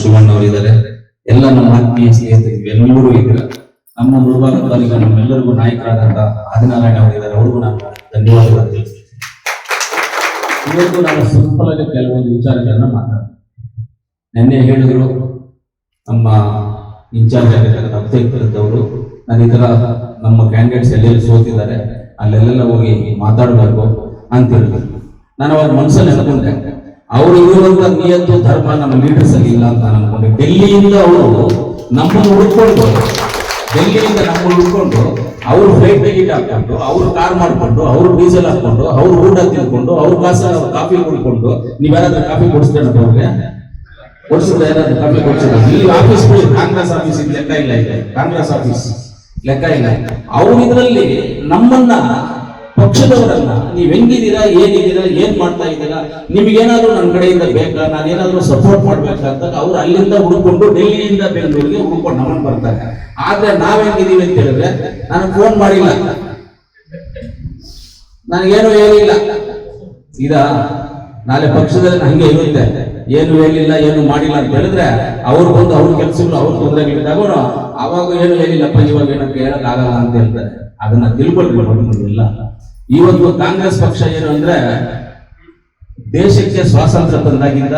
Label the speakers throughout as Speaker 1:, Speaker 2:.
Speaker 1: ಶಿವಣ್ಣ ಅವರು ಇದ್ದಾರೆ ಎಲ್ಲ ನಮ್ಮ ಆತ್ಮೀಯ ಸ್ನೇಹಿತರು ಎಲ್ಲರೂ ಇದ್ದಾರೆ. ನಮ್ಮ ಮುಳುಬಾಗ ನಮ್ಮೆಲ್ಲರಿಗೂ ನಾಯಕರಾದಂತ ಆದಿನಾರಾಯಣ ಅವರು ಇದ್ದಾರೆ ಅವ್ರಿಗೂ ನಾನು ಧನ್ಯವಾದಗಳನ್ನು ತಿಳಿಸ್ತೀನಿ. ಇವತ್ತು ನಾನು ಸಿಂಪಲ್ ಕೆಲವೊಂದು ವಿಚಾರಗಳನ್ನ ಮಾತಾಡ್ತೀನಿ. ನಿನ್ನೆ ಹೇಳಿದ್ರು ನಮ್ಮ ಇನ್ಚಾರ್ಜ್ ಆಗಿರ್ತಕ್ಕಂಥ ಅಬ್ಜೆಕ್ಟರ್ದವರು ನಾನು ಈ ತರ ನಮ್ಮ ಕ್ಯಾಂಡಿಡೇಟ್ಸ್ ಎಲ್ಲೆಲ್ಲಿ ಸೋತಿದ್ದಾರೆ, ಅಲ್ಲೆಲ್ಲೆಲ್ಲ ಹೋಗಿ ಮಾತಾಡಬೇಕು ಅಂತ ಹೇಳಿದ್ರು. ನಾನು ಅವ್ರ ಮನಸ್ಸಲ್ಲಿ ಅನ್ಕೊಂಡೆ ಅವರು ಇರುವಂತ ನಿಯತ್ತು ಧರ್ಮ ನಮ್ಮ ಲೀಡರ್ಸ್ ಅಲ್ಲಿ ಇಲ್ಲ ಅಂತ ಅನ್ಕೊಂಡೆ. ಡೆಲ್ಲಿಯಿಂದ ಅವರು ನಮ್ಮನ್ನು ಹುಡ್ಕೊಂಡು ಡೆಲ್ಲಿಯಿಂದ ನಮ್ಮನ್ನು ಹುಡ್ಕೊಂಡು ಅವರು ಫ್ಲೈಟ್ ಟಿಕೆಟ್ ಹಾಕೊಂಡು, ಅವ್ರು ಕಾರ್ ಮಾಡ್ಕೊಂಡು, ಅವ್ರು ಡೀಸೆಲ್ ಹಾಕೊಂಡು, ಅವ್ರು ಊಟ ತಿಳ್ಕೊಂಡು ಅವ್ರ ಕಾಸ, ಕಾಫಿ ಕುಡ್ಕೊಂಡು ನೀವ್ಯಾರಾದ್ರೂ ಕಾಫಿ ಕೊಡಿಸ್ತೀರ ಅವ್ರಿಗೆ? ಕೊಡಿಸಿದ್ರೆ ಯಾರಾದ್ರೂ ಕಾಫಿ ಕೊಡಿಸಿದ್ರೆ? ಇಲ್ಲಿ ಆಫೀಸ್ ಕಾಂಗ್ರೆಸ್ ಆಫೀಸ್ ಲೆಕ್ಕ ಇಲ್ಲ ಕಾಂಗ್ರೆಸ್ ಆಫೀಸ್ ಲೆಕ್ಕ ಇಲ್ಲ. ಅವ್ರು ಇದರಲ್ಲಿ ನಮ್ಮನ್ನ ಪಕ್ಷದವರನ್ನ ನೀವ್ ಹೆಂಗಿದ್ದೀರಾ, ಏನಿದ್ದೀರಾ, ಏನ್ ಮಾಡ್ತಾ ಇದ್ದೀರಾ, ನಿಮ್ಗೇನಾದ್ರೂ ನನ್ನ ಕಡೆಯಿಂದ ಬೇಕಾ, ನಾನೇನಾದ್ರೂ ಸಪೋರ್ಟ್ ಮಾಡ್ಬೇಕಾ ಅಂತ ಅವ್ರು ಅಲ್ಲಿಂದ ಹುಡ್ಕೊಂಡು ಡೆಲ್ಲಿಯಿಂದ ಬೆಂಗಳೂರಿಗೆ ಹುಡ್ಕೊಂಡು ನಮ್ಮನ್ನು ಬರ್ತಾರೆ. ಆದ್ರೆ ನಾವ್ ಹೆಂಗಿದೀವಿ ಅಂತ ಹೇಳಿದ್ರೆ ನಾನು ಫೋನ್ ಮಾಡಿಲ್ಲ. ನನಗೇನು ಹೇಳಿಲ್ಲ. ಇದ ನಾಳೆ ಪಕ್ಷದಲ್ಲಿ ಹಂಗೆ ಇರುತ್ತೆ. ಏನು ಹೇಳಿಲ್ಲ, ಏನು ಮಾಡಿಲ್ಲ ಅಂತ ಹೇಳಿದ್ರೆ ಅವ್ರು ಬಂದು ಅವ್ರ ಕೆಲಸಗಳು ಅವ್ರ ತೊಂದರೆಗಳಿದ್ದಾಗ ಅವಾಗ ಏನು ಹೇಳಿಲ್ಲಪ್ಪ, ಇವಾಗ ಏನಕ್ಕೆ ಹೇಳಕ್ ಆಗಲ್ಲ ಅಂತ ಹೇಳ್ತಾರೆ. ಅದನ್ನ ತಿಳ್ಕೊಳ್ಬೇಕು ಇಲ್ಲ ಇವತ್ತು ಕಾಂಗ್ರೆಸ್ ಪಕ್ಷ ಏನು ಅಂದ್ರೆ ದೇಶಕ್ಕೆ ಸ್ವಾತಂತ್ರ್ಯ ತಂದಾಗಿಂದ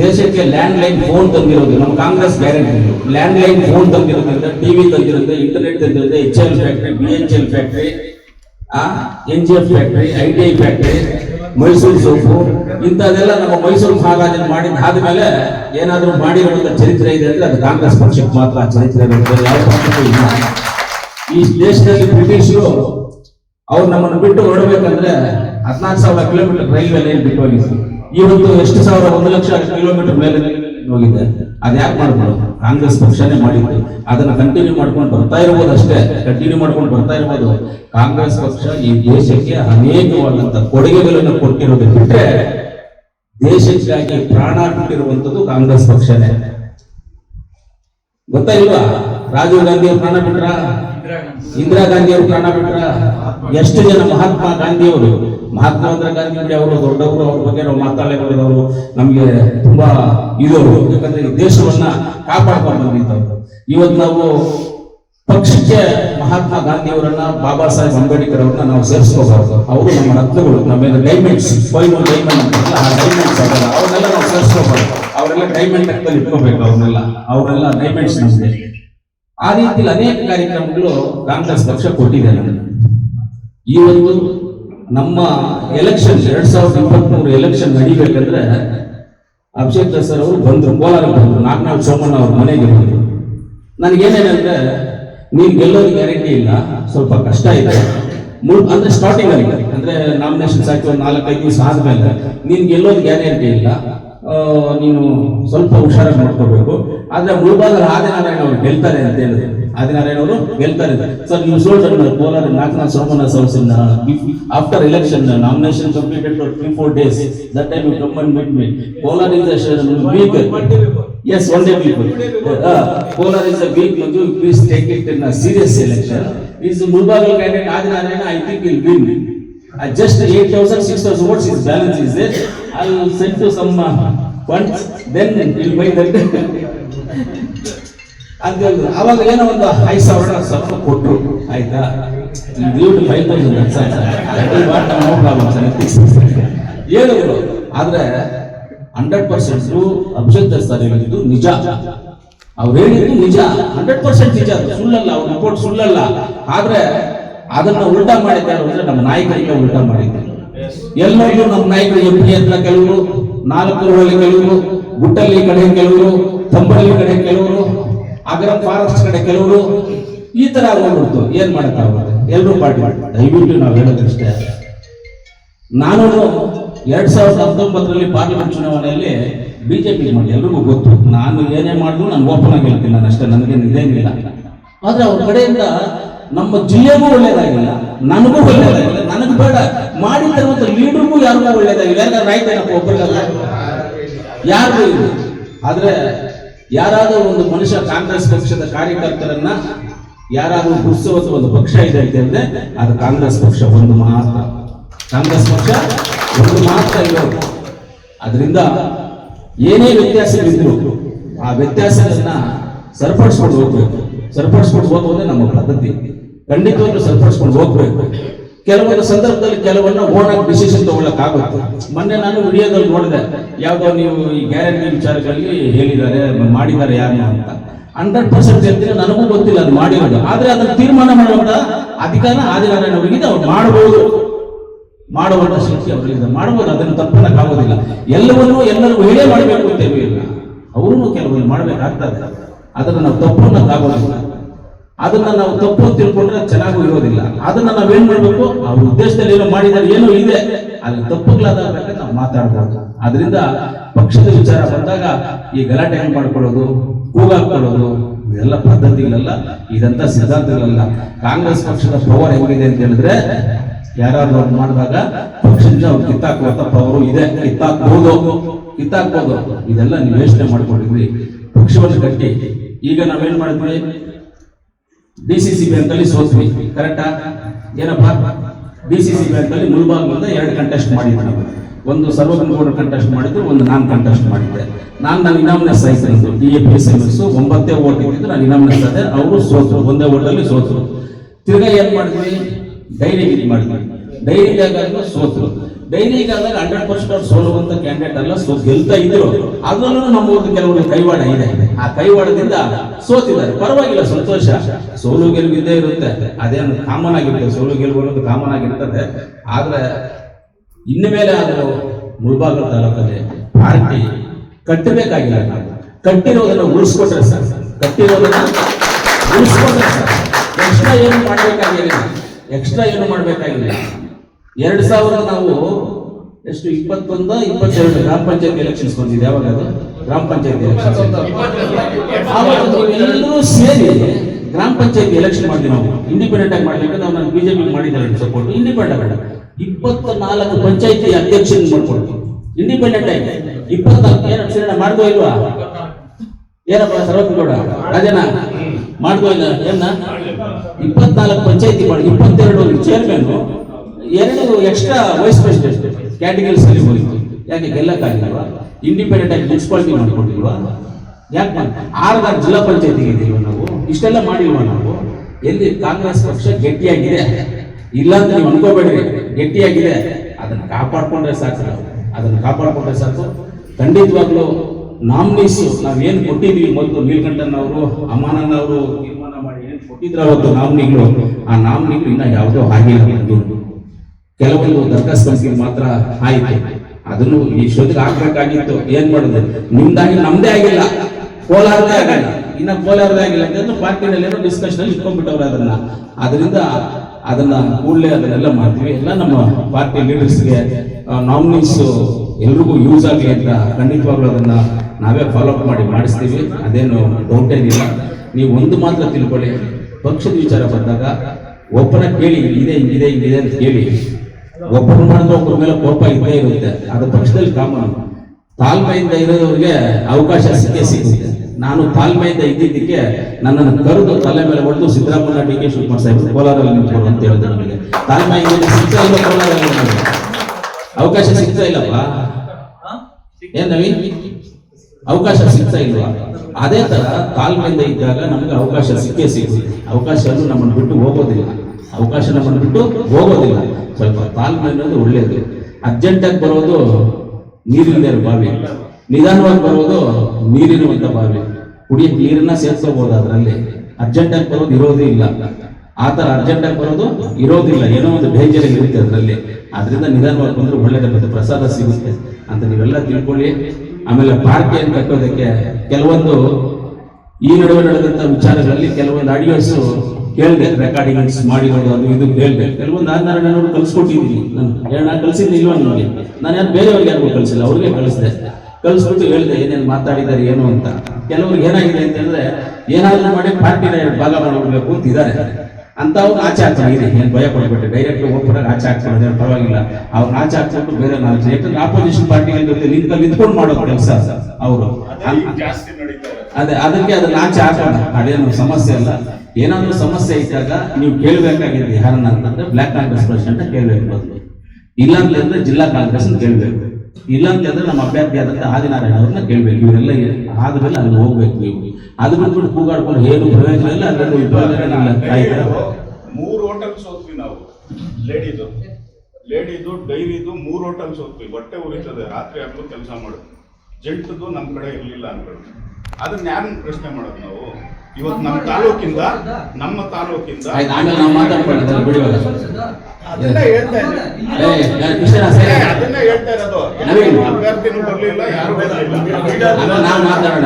Speaker 1: ದೇಶಕ್ಕೆ ಲ್ಯಾಂಡ್ ಲೈನ್ ಫೋನ್ ತಂದಿರೋದು. ನಮ್ಮ Congress guarantee land line phone ತಂದಿರೋದ್ರಿಂದ, TV ತಂದಿರುತ್ತೆ internet ತಂದಿರುತ್ತೆ H L factory, B H L factory N G F factory, I T I factory, Mysuru soap, ಇಂಥದೆಲ್ಲ ನಮ್ಮ ಮೈಸೂರು ಮಹಾರಾಜನ ಮಾಡಿದ ಆದ್ಮೇಲೆ ಏನಾದರೂ ಮಾಡಿರುವಂತ ಚರಿತ್ರೆ ಇದೆ ಅಂದ್ರೆ ಅದು ಕಾಂಗ್ರೆಸ್ ಪಕ್ಷಕ್ಕೆ ಮಾತ್ರ ಚರಿತ್ರೆ ಯಾವ ಪಕ್ಷಕ್ಕೂ ಇಲ್ಲ. ಈ ದೇಶದಲ್ಲಿ ಬ್ರಿಟಿಷರು ಅವ್ರು ನಮ್ಮನ್ನು ಬಿಟ್ಟು ಹೊರಡಬೇಕಂದ್ರೆ ಹದಿನಾಲ್ಕು ಸಾವಿರ ಕಿಲೋಮೀಟರ್ ರೈಲ್ವೆ ಲೈನ್ ಬಿಟ್ಟು ಹೋಗಿದ್ರು. ಇವತ್ತು ಎಷ್ಟು ಸಾವಿರ? ಒಂದು ಲಕ್ಷ ಕಿಲೋಮೀಟರ್ ಮೇಲೆ ಅದ್ ಯಾಕೆ ಮಾಡ್ಬೋದು? ಕಾಂಗ್ರೆಸ್ ಪಕ್ಷನೇ ಮಾಡಿದ್ದು. ಅದನ್ನ ಕಂಟಿನ್ಯೂ ಮಾಡ್ಕೊಂಡು ಬರ್ತಾ ಇರ್ಬೋದು ಅಷ್ಟೇ. ಕಂಟಿನ್ಯೂ ಮಾಡ್ಕೊಂಡು ಬರ್ತಾ ಇರ್ಬೋದು. ಕಾಂಗ್ರೆಸ್ ಪಕ್ಷ ಈ ದೇಶಕ್ಕೆ ಅನೇಕವಾದಂತ ಕೊಡುಗೆಗಳನ್ನು ಕೊಟ್ಟಿರೋದು ಬಿಟ್ಟರೆ ದೇಶಕ್ಕಾಗಿ ಪ್ರಾಣ ಬಿಟ್ಟಿರುವಂತದ್ದು ಕಾಂಗ್ರೆಸ್ ಪಕ್ಷನೇ. ಗೊತ್ತಾ ಇಲ್ವಾ? ರಾಜೀವ್ ಗಾಂಧಿ ಪ್ರಾಣ ಬಿಟ್ರ? ಇಂದಿರಾ ಗಾಂಧಿ ಅವರು ಪ್ರಾಣ ಬಿಟ್ರ ಎಷ್ಟು ಜನ ಮಹಾತ್ಮ ಗಾಂಧಿ ಅವರು ಮಹಾತ್ಮ ಗಾಂಧಿ ಅವರು ದೊಡ್ಡವರು, ಅವ್ರ ಬಗ್ಗೆ ನಾವು ಮಾತಾಡಲೇಬಾರದವರು ನಮ್ಗೆ ತುಂಬಾ ಇರೋರು ಯಾಕಂದ್ರೆ ಈ ದೇಶವನ್ನ ಕಾಪಾಡ್ಕೊಂಡು ಬಂದಿದ್ದವರು. ಇವತ್ತು ನಾವು ಪಕ್ಷಕ್ಕೆ ಮಹಾತ್ಮ ಗಾಂಧಿ ಅವರನ್ನ ಬಾಬಾ ಸಾಹೇಬ್ ಅಂಬೇಡ್ಕರ್ ಅವ್ರನ್ನ ನಾವು ಸೇರಿಸ್ಕೋಬಾರ್ದು. ಅವರು ನಮ್ಮ ರತ್ನಗಳು ನಮ್ಮೇನು ಡೈಮಂಡ್ಸ್ ಫೈವ್ ಡೈಮಂಡ್ ಡೈಮಂಡ್ಸ್ ಅವರೆಲ್ಲ ನಾವು ಸೇರಿಸ್ಕೋಬಾರ್ದು. ಅವರೆಲ್ಲ ಡೈಮಂಡ್ ಲೆಕ್ಕದಲ್ಲಿ ಇಟ್ಕೋಬೇಕು ಅವ್ರನ್ನೆಲ್ಲ ಅವರೆಲ್ಲ ಡೈಮಂಡ್ಸ್ ನಮ್ಗೆ ಆ ರೀತಿಯಲ್ಲಿ ಅನೇಕ ಕಾರ್ಯಕ್ರಮಗಳು ಕಾಂಗ್ರೆಸ್ ಪಕ್ಷ ಕೊಟ್ಟಿದೆ ಈ ಒಂದು ನಮ್ಮ ಎಲೆಕ್ಷನ್ ಎರಡ್ ಸಾವಿರದ ಇಪ್ಪತ್ಮೂರು ಎಲೆಕ್ಷನ್ ನಡಿಬೇಕಂದ್ರೆ ಅಭಿಷೇಕ್ ಸರ್ ಅವರು ಬಂದ್ರು ಕೋಲಾರ ಬಂದ್ರು ನಾಲ್ಕನಾಥ್ ಸೋಮಣ್ಣ ಅವ್ರ ಮನೆಗೆ ಬಂದ್ರು. ನನಗೇನೇನಂದ್ರೆ, ನೀನ್ ಗೆಲ್ಲೋದು ಗ್ಯಾರಂಟಿ ಇಲ್ಲ, ಸ್ವಲ್ಪ ಕಷ್ಟ ಇದೆ. ಅಂದ್ರೆ ಸ್ಟಾರ್ಟಿಂಗ್ ಅಲ್ಲಿ, ಅಂದ್ರೆ ನಾಮಿನೇಷನ್ಸ್ ಆಯ್ತು ನಾಲ್ಕೈದು ದಿವಸ ಆದ್ಮೇಲೆ, ನೀನ್ ಗೆಲ್ಲೋದು ಗ್ಯಾರಂಟಿ ಇಲ್ಲ. ನೀವು ಸ್ವಲ್ಪ ಹುಷಾರ ನೋಡ್ಕೋಬೇಕು. ಆದ್ರೆ ಮುಳುಬಾಗಲು ಆದಿನಾರಾಯಣ ಅವರು ಗೆಲ್ತಾರೆ ಅಂತ ಹೇಳಿದ್ರು. ಆದಿನಾರಾಯಣ ಅವರು ಗೆಲ್ತಾರೆ. ಸರ್ ನೀವು ಸೋಲ್ತಾರೆ Kolar Naganatha Somanatha ಸೌಸಿನ after election nomination completed for three four days that time you come meet me Kolar is one day Kolar is take it in serious election is Adinarayana I think I'll win just eight thousand six thousand votes is balance is they I will send to some uh, funds, then he'll buy that. ಅಂತ ಅವಾಗ ಏನೋ ಒಂದು ಐದು ಸಾವಿರ ಸ್ವಲ್ಪ ಕೊಟ್ಟರು ಆಯ್ತಾ? Duty five thousand sir ಹೇಳಿದ್ರು ಆದ್ರೆ ಹಂಡ್ರೆಡ್ ಪರ್ಸೆಂಟ್ ಅಭಿಷೇಕ್ ಸರ್ ಹೇಳಿದ್ದು ನಿಜ. ಅವ್ರು ಹೇಳಿದ್ರು ನಿಜ. ಹಂಡ್ರೆಡ್ ಪರ್ಸೆಂಟ್ ನಿಜ. ಸುಳ್ಳಲ್ಲ. ಅವ್ರ ರಿಪೋರ್ಟ್ ಸುಳ್ಳಲ್ಲ. ಆದ್ರೆ ಅದನ್ನ ಉಲ್ಟಾ ಮಾಡಿದ್ದಾರೆ ಅಂದ್ರೆ ನಮ್ಮ ನಾಯಕರಿಗೆ ಉಲ್ಟಾ ಮಾಡಿದ್ದಾರೆ ಎಲ್ಲರಿಗೂ ನಮ್ಮ ನಾಯಕರು ಎಂ ಪಿ ಹತ್ರ ಕೆಲವರು ಹಳ್ಳಿ ಕೆಲವರು ಗುಟ್ಟಲ್ಲಿ ಕಡೆ ಕೆಲವರು ತಂಬಳ್ಳಿ ಕಡೆ ಕೆಲವರು ಅಗ್ರ ಫಾರೆಸ್ಟ್ ಕಡೆ ಕೆಲವರು ಈ ತರ ಆಗೋಗ್ಬಿಡ್ತು ಏನ್ ಮಾಡಕ್ಕಾಗುತ್ತೆ ಎಲ್ಲರೂ ಪಾರ್ಟಿ ದಯವಿಟ್ಟು ನಾವು ಹೇಳೋದಷ್ಟೇ ನಾನು ಎರಡ್ ಸಾವಿರದ ಹತ್ತೊಂಬತ್ತರಲ್ಲಿ ಪಾರ್ಲಿಮೆಂಟ್ ಚುನಾವಣೆಯಲ್ಲಿ ಬಿಜೆಪಿ ಮಾಡಿ. ಎಲ್ರಿಗೂ ಗೊತ್ತು. ನಾನು ಏನೇ ಮಾಡಿದ್ರು ನಾನು ಓಪನ್ ಆಗಿ ಹೇಳ್ತೀನಿ. ನಾನು ಅಷ್ಟೇ. ನನಗೆ ಇದೇನಿಲ್ಲ. ಆದ್ರೆ ಅವ್ರ ಕಡೆಯಿಂದ ನಮ್ಮ ಜಿಲ್ಲೆಗೂ ಒಳ್ಳೇದಾಗಿಲ್ಲ. ನನಗೂ ಒಳ್ಳೇದಾಗಿಲ್ಲ ನನಗೆ ಬೇಡ. ಮಾಡಿದ್ದಿರುವಂತ ಲೀಡರ್ಗೂ ಯಾರಿಗೂ ಒಳ್ಳೇದಾಗಿಲ್ಲ ಯಾರಿಗಾದ್ರು ಏನಪ್ಪ? ಒಬ್ಬರಿಗಲ್ಲ. ಯಾರಿಗೂ ಇಲ್ಲ. ಆದ್ರೆ ಯಾರಾದರೂ ಒಂದು ಮನುಷ್ಯ ಕಾಂಗ್ರೆಸ್ ಪಕ್ಷದ ಕಾರ್ಯಕರ್ತರನ್ನ ಯಾರಾದ್ರೂ ಗುರುಸುವಂತ ಒಂದು ಪಕ್ಷ ಇದೆ ಅಂತ ಹೇಳಿದ್ರೆ ಅದು ಕಾಂಗ್ರೆಸ್ ಪಕ್ಷ ಒಂದು ಮಾತ್ರ. ಕಾಂಗ್ರೆಸ್ ಪಕ್ಷ ಒಂದು ಮಾತ್ರ ಇರೋದು ಅದರಿಂದ ಏನೇ ವ್ಯತ್ಯಾಸಗಳಿದ್ರು ಆ ವ್ಯತ್ಯಾಸಗಳನ್ನ ಸರಿಪಡಿಸ್ಕೊಂಡು ಹೋಗ್ಬೇಕು. ಸರಿಪಡಿಸ್ಕೊಂಡು ಹೋಗೋದೇ ನಮ್ಮ ಪದ್ಧತಿ. ಖಂಡಿತವಾಗ್ಲೂ ಸರಿಪಡಿಸ್ಕೊಂಡು ಹೋಗ್ಬೇಕು. ಕೆಲವೊಂದು ಸಂದರ್ಭದಲ್ಲಿ ಕೆಲವನ್ನ ಓನಾಗಿ ಡಿಸಿಷನ್ ತಗೊಳ್ಳಕ್ ಆಗುತ್ತೆ ಮೊನ್ನೆ ನಾನು ವಿಡಿಯೋದಲ್ಲಿ ನೋಡಿದೆ. ಯಾವ್ದೋ ನೀವು ಈ ಗ್ಯಾರಂಟಿ ವಿಚಾರಗಳಲ್ಲಿ ಹೇಳಿದ್ದಾರೆ, ಮಾಡಿದ್ದಾರೆ ಯಾರನ್ನ ಅಂತ. ಹಂಡ್ರೆಡ್ ಪರ್ಸೆಂಟ್ ಹೇಳ್ತೀನಿ, ನನಗೂ ಗೊತ್ತಿಲ್ಲ ಅದು ಮಾಡಿರೋದು. ಆದ್ರೆ ಅದನ್ನ ತೀರ್ಮಾನ ಮಾಡುವಂತ ಅಧಿಕಾರ ಆದಿನಾರಾಯಣವರಿಗೆ ಅವ್ರು ಮಾಡಬಹುದು ಮಾಡುವಂತ ಶಕ್ತಿ ಅವರಿಗಿದೆ. ಮಾಡಬಹುದು ಅದನ್ನು ತಪ್ಪನಕ್ಕಾಗೋದಿಲ್ಲ ಎಲ್ಲವನ್ನೂ ಎಲ್ಲರಿಗೂ ಹೇಳೇ ಮಾಡಬೇಕು ಅಂತ ಇಲ್ಲ. ಅವರು ಕೆಲವೊಂದು ಮಾಡಬೇಕಾಗ್ತದೆ. ಅದನ್ನ ನಾವು ತಪ್ಪನ್ನಕ್ಕಾಗೋದಿಲ್ಲ ಅದನ್ನ ನಾವು ತಪ್ಪು ತಿಳ್ಕೊಂಡ್ರೆ ಚೆನ್ನಾಗೂ ಇರೋದಿಲ್ಲ. ಅದನ್ನ ನಾವೇನ್ ಮಾಡ್ಬೇಕು? ಅವ್ರ ಉದ್ದೇಶದಲ್ಲಿ ಏನೋ ಮಾಡಿದ್ದಾರೆ, ಏನೋ ಇದೆ. ಅಲ್ಲಿ ತಪ್ಪುಗಳಾದಾಗ ನಾವು ಮಾತಾಡ್ಬೋದು. ಅದರಿಂದ ಪಕ್ಷದ ವಿಚಾರ ಬಂದಾಗ ಈ ಗಲಾಟೆ ಹೆಂಗ್ ಮಾಡ್ಕೊಳ್ಳೋದು? ಕೂಗಾಕೊಳ್ಳೋದು ಇದೆಲ್ಲ ಪದ್ಧತಿಗಳಲ್ಲ, ಇದಂತ ಸಿದ್ಧಾಂತಗಳಲ್ಲ. ಕಾಂಗ್ರೆಸ್ ಪಕ್ಷದ ಪವರ್ ಹೆಂಗಿದೆ ಅಂತ ಹೇಳಿದ್ರೆ, ಯಾರಾದ್ರೂ ಅವ್ರು ಮಾಡಿದಾಗ ಪಕ್ಷದಿಂದ ಅವ್ರು ಕಿತ್ತಾಕುವಂತ ಪವರು ಇದೆ. ಕಿತ್ತಾಕ್ಬಹುದು ಕಿತ್ತಾಕ್ಬೋದು. ಇದೆಲ್ಲ ನೀವು ಯೋಚನೆ ಮಾಡ್ಕೊಂಡಿದ್ವಿ ಪಕ್ಷವನ್ನು ಕಟ್ಟಿ. ಈಗ ನಾವೇನ್ ಮಾಡಿದ್ವಿ? ಡಿ ಸಿ ಸಿ ಬ್ಯಾಂಕ್ ಅಲ್ಲಿ ಸೋತ್ವಿ ಕರೆಕ್ಟಾ ಏನಪ್ಪ? ಡಿ ಸಿ ಸಿ ಬ್ಯಾಂಕ್ ಅಲ್ಲಿ ಮುಲ್ಬಾಗ್ನಿಂದ ಎರಡು ಕಂಟೆಸ್ಟ್ ಮಾಡಿದ್ವಿ ನಾವು. ಒಂದು ಸರ್ವಗಂಗೌಡ ಕಂಟೆಸ್ಟ್ ಮಾಡಿದ್ರು, ಒಂದು ನಾನು ಕಂಟೆಸ್ಟ್ ಮಾಡಿದ್ದೆ ನಾನು ನಾನು ಇನಾಮಿನಸ್ ಆಯ್ತು D A P S M S ಒಂಬತ್ತೇ vote ಇದ್ದಿದ್ದು ನಾನು ಇನಾಮಿನಸ್ ಸದೆ ಅವರು ಸೋತರು, ಒಂದೇ ಓಟಲ್ಲಿ ಸೋತರು. ತಿರ್ಗಾ ಏನ್ ಮಾಡಿದ್ವಿ? ಡೈರಿಗೆ ಮಾಡಿದ್ವಿ. ಡೈರಿಗಾಗ ಸೋತರು. ಡೈರಿಗಾದಾಗ ಹಂಡ್ರೆಡ್ ಪರ್ಸೆಂಟ್ ಸೋಲುವಂತ ಕ್ಯಾಂಡಿಡೇಟ್ ಅಲ್ಲ ಸೋ ಗೆಲ್ತಾ ಇದ್ರು. ಅದ್ರಲ್ಲೂ ನಮ್ಮ ಕೆಲವರು ಕೈವಾಡ ಇದೆ. ಆ ಕೈವಾಡದಿಂದ ಸೋತಿದ್ದಾರೆ. ಪರವಾಗಿಲ್ಲ, ಸಂತೋಷ. ಸೋಲು ಗೆಲುವು ಇದ್ದೇ ಇರುತ್ತೆ. ಅದೇನು ಕಾಮನ್ ಆಗಿರುತ್ತೆ ಸೋಲು ಗೆಲುವು ಅನ್ನೋದು ಕಾಮನ್ ಆಗಿರ್ತದೆ. ಆದ್ರೆ ಇನ್ನು ಮೇಲೆ ಆದರೂ ಮುಳಬಾಗಿಲು ತಾಲೂಕಲ್ಲಿ ಪಾರ್ಟಿ ಕಟ್ಟಬೇಕಾಗಿಲ್ಲ ನಾವು. ಕಟ್ಟಿರೋದನ್ನ ಉಳಿಸ್ಕೊಟ್ರೆ ಸರ್ ಕಟ್ಟಿರೋದನ್ನ ಉಳಿಸ್ಕೊಟ್ರೆ ಸರ್ ಎಕ್ಸ್ಟ್ರಾ ಏನು ಮಾಡಬೇಕಾಗಿಲ್ಲ. ಎಕ್ಸ್ಟ್ರಾ ಏನು ಮಾಡಬೇಕಾಗಿಲ್ಲ. ಎರಡು ಸಾವಿರ ನಾವು ಎಷ್ಟು, ಇಪ್ಪತ್ತೊಂದ, ಇಪ್ಪತ್ತೆರಡು ಗ್ರಾಮ ಪಂಚಾಯತ್ ಎಲೆಕ್ಷನ್ಸ್ ಬಂದಿದೆ ಯಾವಾಗ ಅದು? ಗ್ರಾಮ ಪಂಚಾಯತ್ ಎಲೆಕ್ಷನ್ಸ್ ಎಲ್ಲರೂ ಸೇರಿ ಗ್ರಾಮ ಪಂಚಾಯತ್ ಎಲೆಕ್ಷನ್ ಮಾಡಿದ್ವಿ ನಾವು. ಇಂಡಿಪೆಂಡೆಂಟ್ ಆಗಿ ಮಾಡ್ಲಿಕ್ಕೆ ನಾವು ನಾನು ಬಿಜೆಪಿ ಮಾಡಿದ್ದಾರೆ ಸಪೋರ್ಟ್ ಇಂಡಿಪೆಂಡೆಂಟ್ ಇಪ್ಪತ್ತ ನಾಲ್ಕು ಪಂಚಾಯತಿ ಅಧ್ಯಕ್ಷನ್ ಮಾಡ್ಕೊಡ್ತೀವಿ ಇಂಡಿಪೆಂಡೆಂಟ್ ಆಗಿ. ಇಪ್ಪತ್ನಾಲ್ಕು ಏನು ಶ್ರೇಣ ಮಾಡ್ಕೋ ಇಲ್ವಾ? ಏನಪ್ಪ ಸರ್ವಜ್ಞಗೌಡ ರಾಜನ ಮಾಡ್ಕೋ ಇಲ್ಲ? ಏನ? ಇಪ್ಪತ್ನಾಲ್ಕು ಪಂಚಾಯತಿ ಮಾಡಿ. ಇಪ್ಪತ್ತೆರಡು ಚೇರ್ಮನ್ ಎರಡು ಎಕ್ಸ್ಟ್ರಾ ವೈಸ್ ಪ್ರೆಸಿಡೆಂಟ್ ಕ್ಯಾಟಗರೀಸ್ ಅಲ್ಲಿ ಹೋಗಿತ್ತು ಯಾಕೆ ಗೆಲ್ಲಕ್ಕಾಗಿಲ್ವಾ ಇಂಡಿಪೆಂಡೆಂಟ್ ಆಗಿ ಮುನ್ಸಿಪಾಲಿಟಿ ಮಾಡ್ಕೊಂಡಿಲ್ವಾ? ಯಾಕೆ ಆರ್ ಆರು ಜಿಲ್ಲಾ ಪಂಚಾಯತಿಗೆ ಇದಿಲ್ವ ನಾವು? ಇಷ್ಟೆಲ್ಲ ಮಾಡಿಲ್ವಾ ನಾವು? ಎಲ್ಲಿ ಕಾಂಗ್ರೆಸ್ ಪಕ್ಷ ಗಟ್ಟಿಯಾಗಿದೆ? ಇಲ್ಲ ಅಂತ ನೀವು ಅನ್ಕೋಬೇಡ್ರಿ. ಗಟ್ಟಿಯಾಗಿದೆ. ಅದನ್ನ ಕಾಪಾಡ್ಕೊಂಡ್ರೆ ಸಾಕು ನಾವು ಅದನ್ನ ಕಾಪಾಡ್ಕೊಂಡ್ರೆ ಸಾಕು. ಖಂಡಿತವಾಗ್ಲೂ ನಾಮಿನೀಸ್ ನಾವೇನು ಕೊಟ್ಟಿದ್ವಿ ಮೊದಲು ಅಮಾನಂದ್ ಅವರು ತೀರ್ಮಾನ ಮಾಡಿ ಏನು ಕೊಟ್ಟಿದ್ರು ಅವತ್ತು ನಾಮಿನಿಗಳು ಆ ನಾಮಿನಿಗಳು ಇನ್ನೂ ಯಾವುದೋ ಆಗಿಲ್ಲ. ಕೆಲವೊಂದು ದರ್ಖಾಸ್ತುಗಳಿಗೆ ಮಾತ್ರ ಆಯ್ತು. ಅದನ್ನು ಈ ಶೋಧಿಗೆ ಹಾಕ್ಬೇಕಾಗಿತ್ತು. ಏನ್ ಮಾಡುದು? ನಿಮ್ದಾಗಿ ನಮ್ದೇ ಆಗಿಲ್ಲ. ಕೋಲಾರದೇ ಆಗಲ್ಲ. ಇನ್ನ ಕೋಲಾರದೇ ಆಗಿಲ್ಲ ಅಂತಂದ್ರೆ ಪಾರ್ಟಿನಲ್ಲಿ ಏನೋ ಡಿಸ್ಕಷನ್ ಅಲ್ಲಿ ಇಟ್ಕೊಂಡ್ಬಿಟ್ಟವ್ರೆ ಅದನ್ನ. ಅದರಿಂದ ಅದನ್ನ ಕೂಡಲೇ ಅದನ್ನೆಲ್ಲ ಮಾಡ್ತೀವಿ. ಎಲ್ಲ ನಮ್ಮ ಪಾರ್ಟಿ ಲೀಡರ್ಸ್ಗೆ ನಾಮಿನೀಸ್ ಎಲ್ರಿಗೂ ಯೂಸ್ ಆಗಲಿ ಅಂತ ಖಂಡಿತವಾಗ್ಲೂ ಅದನ್ನ ನಾವೇ ಫಾಲೋ ಅಪ್ ಮಾಡಿ ಮಾಡಿಸ್ತೀವಿ. ಅದೇನು ಡೌಟ್ ಏನಿಲ್ಲ. ನೀವು ಒಂದು ಮಾತ್ರ ತಿಳ್ಕೊಳ್ಳಿ. ಪಕ್ಷದ ವಿಚಾರ ಬಂದಾಗ ಒಬ್ಬರ ಕೇಳಿ ಇದೆ ಇದೆ ಹಿಂಗಿದೆ ಅಂತ ಕೇಳಿ ಒಬ್ಬರು ಮಾಡಿದ್ರೆ ಒಬ್ಬರ ಮೇಲೆ ಕೋಪ ಇದ್ದೇ ಇರುತ್ತೆ. ಅದು ಪಕ್ಷದಲ್ಲಿ ಕಾಮನ್. ತಾಳ್ಮೆಯಿಂದ ಇರೋದವ್ರಿಗೆ ಅವಕಾಶ ಸಿಕ್ಕೇ ಸಿಗುತ್ತೆ. ನಾನು ತಾಳ್ಮೆಯಿಂದ ಇದ್ದಿದ್ದಕ್ಕೆ ನನ್ನನ್ನು ಕರೆದು ತಲೆ ಮೇಲೆ ಹೊಡೆದು ಸಿದ್ದರಾಮಯ್ಯ ಡಿ ಕೆ ಶಿವಕುಮಾರ್ ಸಾಹೇಬ್ ಕೋಲಾರಲ್ಲಿ ನಿಂತ್ಕೊಂಡು ಅಂತ ಹೇಳಿದ್ರು ನನಗೆ ತಾಳ್ಮೆಯಿಂದ ಸಿಗ್ತಾ ಇಲ್ಲ ಕೋಲಾರಲ್ಲಿ ನನಗೆ. ಅವಕಾಶ ಸಿಗ್ತಾ ಇಲ್ಲಪ್ಪ. ಏನ್ ನವೀನ್? ಅವಕಾಶ ಸಿಗ್ತಾ ಇಲ್ಲ ಅದೇ ತರ ತಾಳ್ಮೆಯಿಂದ ಇದ್ದಾಗ ನಮಗೆ ಅವಕಾಶ ಸಿಕ್ಕೇ ಸಿಗುತ್ತೆ. ಅವಕಾಶ ನಮ್ಮನ್ನು ಬಿಟ್ಟು ಹೋಗೋದಿಲ್ಲ. ಅವಕಾಶ ಮಾಡಿಬಿಟ್ಟು ಬಿಟ್ಟು ಹೋಗೋದಿಲ್ಲ. ಸ್ವಲ್ಪ ತಾಳ್ಮೆ ಅನ್ನೋದು ಒಳ್ಳೆಯದು ಅರ್ಜೆಂಟಾಗಿ ಬರೋದು ನೀರಿನ ಬಾವಿ. ನಿಧಾನವಾಗಿ ಬರೋದು ನೀರಿರುವಂತ ಬಾವಿ. ಕುಡಿಯಕ್ಕೆ ನೀರನ್ನ ಸೇರ್ಕೋಬಹುದು ಅದರಲ್ಲಿ. ಅರ್ಜೆಂಟಾಗಿ ಬರೋದು ಇರೋದೇ ಇಲ್ಲ. ಆ ಥರ ಅರ್ಜೆಂಟಾಗಿ ಬರೋದು ಇರೋದಿಲ್ಲ. ಏನೋ ಒಂದು ಡೇಂಜರ್ ಇರುತ್ತೆ ಅದರಲ್ಲಿ. ಅದರಿಂದ ನಿಧಾನವಾಗಿ ಬಂದ್ರೆ ಒಳ್ಳೆಯದಾಗುತ್ತೆ ಪ್ರಸಾದ ಸಿಗುತ್ತೆ ಅಂತ ನೀವೆಲ್ಲ ತಿಳ್ಕೊಳ್ಳಿ. ಆಮೇಲೆ ಪಾರ್ಟಿಯನ್ನು ಕಟ್ಟೋದಕ್ಕೆ ಕೆಲವೊಂದು ಈ ನಡುವೆ ನಡೆದಂತ ವಿಚಾರಗಳಲ್ಲಿ ಕೆಲವೊಂದು ಆಡಿಯೋಸ್ ಕೇಳಿದೆ ರೆಕಾರ್ಡಿಂಗ್ಸ್ ಮಾಡಿಕೊಂಡು ಅದು ಇದು ಕೇಳಿದೆ ಕೆಲವೊಂದು ಆಧಾರಗಳನ್ನು ಕಲಿಸ್ಕೊಟ್ಟಿದ್ದೀನಿ. ನಾನು ನಾನು ಕಳ್ಸಿದ್ದೆ ಇಲ್ವಾ ನಿಮಗೆ? ನಾನು ಯಾರು ಬೇರೆಯವ್ರಿಗೆ ಯಾರಿಗೂ ಕಲಿಸಿಲ್ಲ ಅವ್ರಿಗೆ ಕಲಿಸಿದೆ ಕಲಿಸ್ಬಿಟ್ಟು ಹೇಳಿದೆ ಏನೇನು ಮಾತಾಡಿದ್ದಾರೆ ಏನು ಅಂತ. ಕೆಲವ್ರಿಗೆ ಏನಾಗಿದೆ ಅಂತ ಹೇಳಿದ್ರೆ ಏನಾದರೂ ಮಾಡಿ ಪಾರ್ಟಿನ ಎರಡು ಭಾಗ ಮಾಡ್ಬಿಡ್ಬೇಕು ಅಂತ ಇದ್ದಾರೆ ಅಂತ ಅವ್ರು ಆಚೆ ಹಾಕ್ತಾರೆ. ಇದೆ ಏನು ಭಯ ಪಡ್ಬಿಟ್ಟು ಡೈರೆಕ್ಟ್ ಒಬ್ಬರ ಆಚೆ ಹಾಕ್ತಾರೆ ಪರವಾಗಿಲ್ಲ. ಅವ್ರನ್ನ ಆಚೆ ಹಾಕ್ಬಿಟ್ಟು ಬೇರೆ ನಾಲ್ಕು ಯಾಕಂದ್ರೆ ಆಪೋಸಿಷನ್ ಪಾರ್ಟಿ ಅಂತ ನಿಂತ ನಿಂತ್ಕೊಂಡು ಮಾಡೋದು ಕೆಲಸ ಅವರು.
Speaker 2: ಜಾಸ್ತಿ ನಡೀತಾರೆ
Speaker 1: ಅದೇ, ಅದಕ್ಕೆ ಅದನ್ನ ಆಚೆ ಹಾಕೋಣ ಅದೇನು ಸಮಸ್ಯೆ ಅಲ್ಲ ಏನಾದ್ರೂ ಸಮಸ್ಯೆ ಇದ್ದಾಗ ನೀವು ಕೇಳಬೇಕಾಗಿದೆ ಯಾರನ್ನ ಅಂತಂದ್ರೆ ಬ್ಲಾಕ್ ಕಾಂಗ್ರೆಸ್ ಪ್ರೆಸಿಡೆಂಟ್ ಕೇಳಬೇಕು ಮೊದಲು. ಇಲ್ಲಾಂದ್ರೆ ಅಂದ್ರೆ ಜಿಲ್ಲಾ ಕಾಂಗ್ರೆಸ್ ಕೇಳಬೇಕು. ಇಲ್ಲ ಅಂದ್ರೆ ನಮ್ಮ ಅಭ್ಯರ್ಥಿ ಆದಂತ ಆದಿನಾರಾಯಣ ಅವ್ರನ್ನ ಕೇಳಬೇಕು. ಇವರೆಲ್ಲ ಆದ್ಮೇಲೆ ಅಲ್ಲಿ ಹೋಗ್ಬೇಕು ನೀವು. ಅದು ಬಿಟ್ಬಿಟ್ಟು ಕೂಗಾಡ್ಕೊಂಡು ಏನು ಪ್ರಯೋಜನ ಇಲ್ಲ ಆಯ್ತಾ
Speaker 2: ಮೂರು ಹೋಟೆಲ್ ಸೋತ್ವಿ ನಾವು. ಲೇಡಿದು. ಲೇಡಿದು, ಡೈರಿದು ಮೂರು ಹೋಟೆಲ್ ಸೋತ್ವಿ. ಬಟ್ಟೆ ಉರಿತದೆ. ರಾತ್ರಿ ಹಗಲು ಕೆಲಸ ಮಾಡೋದು ಜಂಟದು ನಮ್ಮ ಕಡೆ ಇರಲಿಲ್ಲ ಅನ್ಕೊಂಡು ಅದನ್ನ ಯಾರನ್ನ ಪ್ರಶ್ನೆ ಮಾಡೋದು ನಾವು? ಇವತ್ತು ನಮ್ಮ ತಾಲೂಕಿಂದ ನಮ್ಮ ತಾಲೂಕಿಂದ
Speaker 1: ಆಯ್ತು ಆಮೇಲೆ ನಾವು ಮಾತಾಡ್ಕೊಳ್ಳೋದಲ್ಲ ಬಿಡುವಾಗ
Speaker 2: ಅದನ್ನ ಹೇಳ್ತಾ ಇದ್ದೀನಿ. ಅದನ್ನ ಹೇಳ್ತಾ ಇರೋದು.
Speaker 1: ನವೀನ್.
Speaker 2: ಅಭ್ಯರ್ಥಿನೂ ಬರ್ಲಿಲ್ಲ ಯಾರು ಬರ್ಲಿಲ್ಲ.
Speaker 1: ಮಾತಾಡೋಣ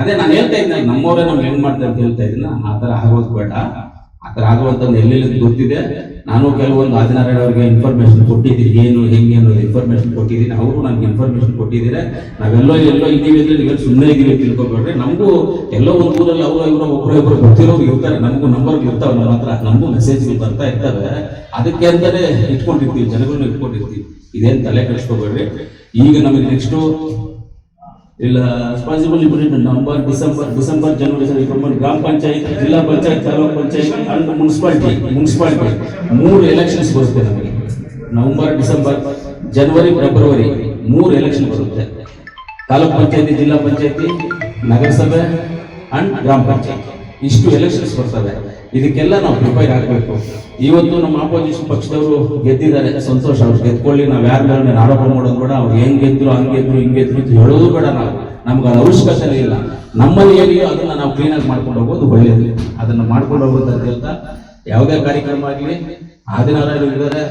Speaker 1: ಅದೇ ನಾನು ಹೇಳ್ತಾ ಇದ್ದೀನಿ ನಮ್ಮವರೇ ನಮ್ಗೆ ಹೆಂಗ್ ಮಾಡ್ತಾರೆ ಅಂತ ಹೇಳ್ತಾ ಇದ್ದೀನಿ. ಆ ತರ ಆಗೋದು ಬೇಡ. ಆ ಥರ ಆಗುವಂಥದ್ದು ಎಲ್ಲೆಲ್ಲಿ ಗೊತ್ತಿದೆ. ನಾನು ಕೆಲವೊಂದು ಆದಿನಾರಾಯಣ ಅವರಿಗೆ ಇನ್ಫಾರ್ಮೇಶನ್ ಕೊಟ್ಟಿದ್ದೀನಿ. ಏನು, ಹೆಂಗೆ ಅನ್ನೋದು ಇನ್ಫಾರ್ಮೇಶನ್ ಕೊಟ್ಟಿದ್ದೀನಿ. ಅವರು ನನಗೆ ಇನ್ಫಾರ್ಮೇಶನ್ ಕೊಟ್ಟಿದ್ದಾರೆ. ನಾವೆಲ್ಲೋ ಎಲ್ಲೋ ಇದ್ದೀವಿ ಅಂದ್ರೆ ನೀವೆಲ್ಲ ಸುಮ್ಮನೆ ಇದ್ದೀವಿ ತಿಳ್ಕೊಬೇಡ್ರಿ. ನಮಗೂ ಎಲ್ಲೋ ಒಂದು ಊರಲ್ಲಿ ಅವರು, ಇವರು ಒಬ್ಬರು ಇಬ್ಬರು ಗೊತ್ತಿರೋರು ಇರ್ತಾರೆ. ನಮಗೂ ನಂಬರ್ ಇರ್ತಾವೆ ನಮ್ಮ ಹತ್ರ. ನಮಗೂ ಮೆಸೇಜ್ಗಳು ಬರ್ತಾ ಇರ್ತವೆ. ಅದಕ್ಕೆ ಅಂತಲೇ ಇಟ್ಕೊಂಡಿರ್ತೀವಿ ಜನಗಳನ್ನ ಇಟ್ಕೊಂಡಿರ್ತೀವಿ. ಇದೇನು ತಲೆ ಕೆಡಿಸ್ಕೋಬೇಡ್ರಿ. ಈಗ ನಮಗೆ ನೆಕ್ಸ್ಟು ಇಲ್ಲ responsible immediate November December December ಜನವರಿ ಸರಿ ಗ್ರಾಮ ಪಂಚಾಯತ್, ಜಿಲ್ಲಾ ಪಂಚಾಯತ್, ತಾಲೂಕು ಪಂಚಾಯತ್ ಅಂಡ್ ಮುನ್ಸಿಪಾಲಿಟಿ ಮುನ್ಸಿಪಾಲಿಟಿ. ಮೂರು ಎಲೆಕ್ಷನ್ಸ್ ಬರುತ್ತೆ ನಮಗೆ. ನವಂಬರ್, ಡಿಸೆಂಬರ್, ಜನವರಿ, ಫೆಬ್ರವರಿ ಮೂರು ಎಲೆಕ್ಷನ್ ಬರುತ್ತೆ. ತಾಲೂಕ್ ಪಂಚಾಯತಿ, ಜಿಲ್ಲಾ ಪಂಚಾಯತಿ, ನಗರಸಭೆ ಅಂಡ್ ಗ್ರಾಮ ಪಂಚಾಯತ್. ಇಷ್ಟು ಎಲೆಕ್ಷನ್ಸ್ ಬರ್ತವೆ. ಇದಕ್ಕೆಲ್ಲ ನಾವು ಪ್ರಿಪೇರ್ ಆಗಬೇಕು. ಇವತ್ತು ನಮ್ಮ ಆಪೋಸಿಷನ್ ಪಕ್ಷದವರು ಗೆದ್ದಿದ್ದಾರೆ. ಸಂತೋಷ, ಅವ್ರು ಗೆದ್ಕೊಳ್ಳಿ. ನಾವು ಯಾರ ಮೇಲೆ ಆರೋಪ ಮಾಡೋದು ಕೂಡ ಅವ್ರು ಹೆಂಗ್ ಗೆದ್ರು, ಹಂಗೆ ಗೆದ್ರು, ಹಿಂಗೆ ಗೆದ್ರು ಅಂತ ಹೇಳೋದು ಬೇಡ ನಾವು. ನಮ್ಗೆ ಅದು ಅವಶ್ಯಕತೆ ಇಲ್ಲ. ನಮ್ಮಲ್ಲಿ ಏನಿದೆಯೋ ಅದನ್ನ ನಾವು ಕ್ಲೀನಾಗಿ ಮಾಡ್ಕೊಂಡು ಹೋಗೋದು ಒಳ್ಳೆಯದು ಅದನ್ನ ಮಾಡ್ಕೊಂಡು ಹೋಗೋದು ಅಂತ ಹೇಳ್ತಾ, ಯಾವುದೇ ಕಾರ್ಯಕ್ರಮ ಆಗಲಿ ಆದಿನಾರಾಯಣ ಇದ್ದಾರೆ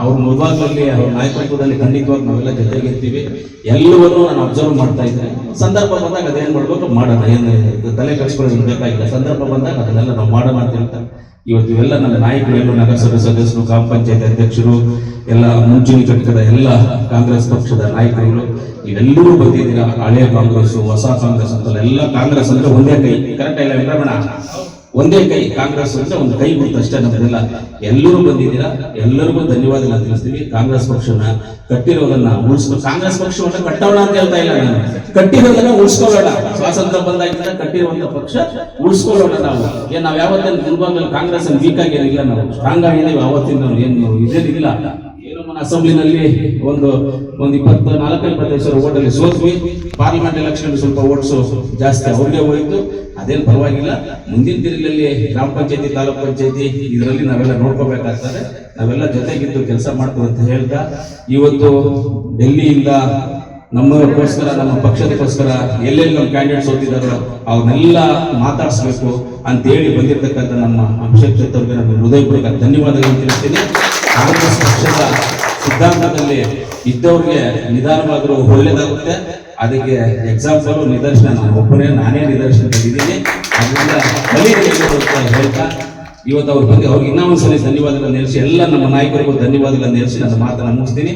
Speaker 1: ಅವ್ರ ಮೊದಲಾಗ್ಲಿ ಅವ್ರ ನಾಯಕತ್ವದಲ್ಲಿ ಖಂಡಿತವಾಗಿ ನಾವೆಲ್ಲ ಜೊತೆಗಿರ್ತೀವಿ ಎಲ್ಲವನ್ನೂ ನಾನು ಅಬ್ಸರ್ವ್ ಮಾಡ್ತಾ ಇದ್ದೆ ಸಂದರ್ಭ ಬಂದಾಗ ಅದೇನ್ ಮಾಡ್ಬೇಕು? ಮಾಡೋಣ. ಏನು ತಲೆ ಕಳಿಸ್ಕೊಳ್ಳೋದು ಬೇಕಾಗಿಲ್ಲ. ಸಂದರ್ಭ ಬಂದಾಗ ಅದನ್ನೆಲ್ಲ ನಾವು ಮಾಡೋಣ ಅಂತ ಹೇಳ್ತಾರೆ ಇವತ್ತು ಇವೆಲ್ಲ ನನ್ನ ನಾಯಕರು ನಗರಸಭೆ ಸದಸ್ಯರು, ಗ್ರಾಮ ಪಂಚಾಯತ್ ಅಧ್ಯಕ್ಷರು, ಎಲ್ಲ ಮುಂಚೂಣಿ ಘಟಕದ ಎಲ್ಲ ಕಾಂಗ್ರೆಸ್ ಪಕ್ಷದ ನಾಯಕರುಗಳು, ಇವೆಲ್ಲರೂ ಬಂದಿದ್ದೀರಾ? ಹಳೆಯ ಕಾಂಗ್ರೆಸ್ ಹೊಸ ಕಾಂಗ್ರೆಸ್ ಅಂತ ಎಲ್ಲ ಕಾಂಗ್ರೆಸ್ ಅಂದ್ರೆ ಒಂದೇ ಕೈ. ಕರೆಕ್ಟ್ ಇಲ್ಲ ಒಂದೇ ಕೈ, ಕಾಂಗ್ರೆಸ್ ಅಂದ್ರೆ ಒಂದು ಕೈ ಗುರುತು ಅಷ್ಟೇ ನಮ್ದೆಲ್ಲ ಎಲ್ಲರೂ ಬಂದಿದ್ದೀರಾ? ಎಲ್ಲರಿಗೂ ಧನ್ಯವಾದ ತಿಳಿಸ್ತೀವಿ. ಕಾಂಗ್ರೆಸ್ ಪಕ್ಷನ ಕಟ್ಟಿರೋದನ್ನ ಉಳಿಸ್ಕೊ ಕಾಂಗ್ರೆಸ್ ಪಕ್ಷವನ್ನ ಕಟ್ಟೋಣ ಅಂತ ಹೇಳ್ತಾ ಇಲ್ಲ ನಾನು. ಕಟ್ಟಿರೋದನ್ನ ಉಳಿಸ್ಕೊಳ್ಳೋಣ. ಸ್ವಾತಂತ್ರ್ಯ ಬಂದಾಗಿಂದ ಕಟ್ಟಿರುವಂತ ಪಕ್ಷ ಉಳಿಸ್ಕೊಳ್ಳೋಣ ನಾವು. ಏನ್ ನಾವ್ ಯಾವತ್ತೇನು ಗುಲ್ಬರ್ಗಲ್ಲಿ ಕಾಂಗ್ರೆಸ್ ವೀಕ್ ಆಗಿರಲಿಲ್ಲ ನಾವು. ಸ್ಟ್ರಾಂಗ್ ಆಗಿದ್ದೀವಿ ಅವತ್ತಿಂದ ಏನು ಇದೇನಿಲ್ಲ మన ಅಸೆಂಬ್ಲಿನಲ್ಲಿ ಒಂದು ಒಂದು ಇಪ್ಪತ್ತು ನಾಲ್ಕು ಸಾವಿರ ಓಟಲ್ಲಿ ಸೋತ್ವಿ. ಪಾರ್ಲಿಮೆಂಟ್ ಎಲೆಕ್ಷನ್ ಸ್ವಲ್ಪ ಓಟ್ಸ್ ಜಾಸ್ತಿ ಅವ್ರಿಗೆ ಹೋಯ್ತು. ಅದೇನು ಪರವಾಗಿಲ್ಲ. ಮುಂದಿನ ದಿನಗಳಲ್ಲಿ ಗ್ರಾಮ ಪಂಚಾಯತಿ, ತಾಲೂಕ್ ಪಂಚಾಯತಿ, ಇದರಲ್ಲಿ ನಾವೆಲ್ಲ ನೋಡ್ಕೋಬೇಕಾಗ್ತದೆ. ನಾವೆಲ್ಲ ಜೊತೆಗಿದ್ದು ಕೆಲಸ ಮಾಡ್ತೀವಿ ಅಂತ ಹೇಳ್ತಾ, ಇವತ್ತು ಡೆಲ್ಲಿಯಿಂದ ನಮ್ಮಗೋಸ್ಕರ ನಮ್ಮ ಪಕ್ಷದಕ್ಕೋಸ್ಕರ ಎಲ್ಲೆಲ್ಲಿ ನಮ್ಮ ಕ್ಯಾಂಡಿಡೇಟ್ಸ್ ಓದಿದಾರೋ ಅವ್ರನ್ನೆಲ್ಲ ಮಾತಾಡಿಸ್ಬೇಕು ಅಂತ ಹೇಳಿ ಬಂದಿರತಕ್ಕಂಥ ನಮ್ಮ ಅಭಿಷೇಕ್ ಅವ್ರಿಗೆ ನಾನು ಹೃದಯಪೂರ್ವಕ ಧನ್ಯವಾದಗಳನ್ನು ತಿಳಿಸ್ತೀನಿ. ಕಾಂಗ್ರೆಸ್ ಪಕ್ಷದ ಸಿದ್ಧಾಂತದಲ್ಲಿ ಇದ್ದವ್ರಿಗೆ ನಿಧಾನವಾದರೂ ಒಳ್ಳೇದಾಗುತ್ತೆ. ಅದಕ್ಕೆ ಎಕ್ಸಾಂಪಲ್ ನಿದರ್ಶನ, ನಾನು ಒಬ್ಬನೇ, ನಾನೇ ನಿದರ್ಶನ ತೆಗೆದಿದ್ದೀನಿ ಅದರಿಂದ ಅಂತ ಹೇಳ್ತಾ, ಇವತ್ತು ಅವ್ರ ಬಗ್ಗೆ ಅವ್ರಿಗೆ ಇನ್ನೊಂದು ಸಲ ಧನ್ಯವಾದಗಳನ್ನು ನೆಲೆಸಿ ಎಲ್ಲ ನಮ್ಮ ನಾಯಕರಿಗೂ ಧನ್ಯವಾದಗಳನ್ನು ನೆಲೆಸಿ ನನ್ನ ಮಾತನ್ನು ಮುಗಿಸ್ತೀನಿ.